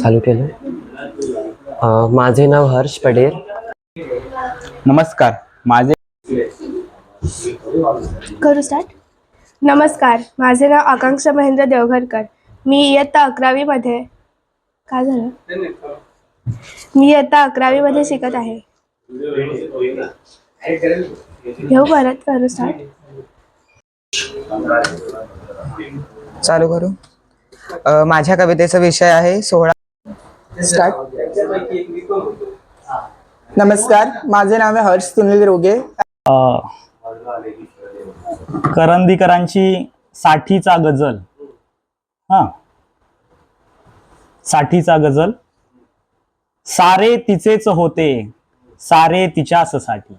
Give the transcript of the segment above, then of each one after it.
चालू केलं. अं, माझे नाव हर्ष पडेल. नमस्कार. माझे करू स्टार्ट नमस्कार. माझे नाव आकांक्षा महेंद्र देवघरकर. मी इयत्ता अकरावीमध्ये काय झालं? मी इयत्ता अकरावीमध्ये शिकत आहे. घेऊ परत करू स्टार्ट चालू करू. अ, माझ्या कवितेचा विषय आहे सोहळा. स्टार्ट नमस्कार माझे नाव आहे हर्ष सुनील रोगे. अ, करंदीकरांची साठीचा गजल हा. साठीचा गजल सारे तिचेच होते सारे तिच्याच साठी.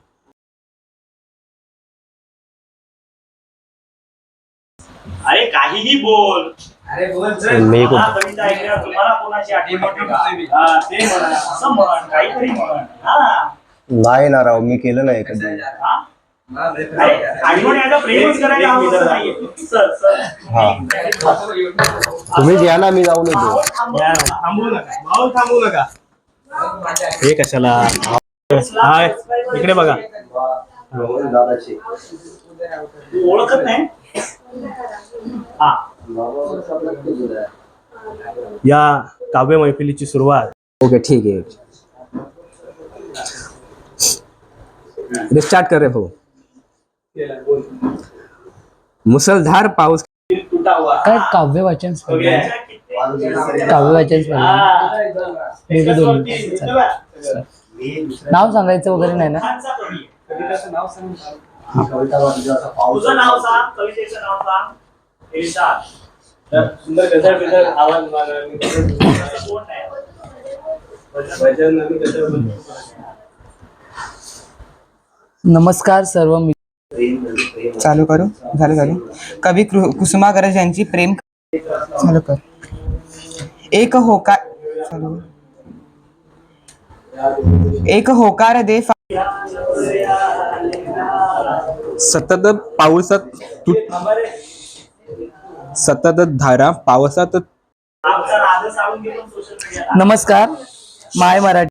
अरे काहीही बोल. मी मला कविता ऐकल्यावर तुम्हाला कोणाची आठवण येते का? हा, ते म्हण असं म्हण काहीतरी म्हण. हा. नाही ना राव मी केलं नाही कधी. हा? अरे, आठवण यायला प्रेमच करायला हवं असं नाहीये. Sir, sir. हा. तुम्हीच या ना मी जाऊन येतो माहोल थांबव- थांबवू नका. माहोल थांबवू नका. हे कशाला? हा इकडे बघा. ओळखत नाही? हा. या काव्य मैफिलीची सुरुवात. ओके ठीक है स्टार्ट कर रहे भाऊ. मुसळधार पाऊस. काय काव्य वाचन आहे? काव्य वाचन आहे. हा. नाव सांगायचं वगैरे नाही ना? तुझं नाव सांग कवितेचं नाव सांग. सांग तर सुंदर गजल बिजल आवाज मागं. असं कोण नाही भजन आणि गजल नमस्कार सर्व मित्र चालू करू? झालं चालू कवी कृ- कुसुमाग्रज यांची प्रेम चालू कर. एक होकार चालू. एक होकार दे फा- सतत पावसात तुट सतत धारा पावसात नमस्कार. माय मराठी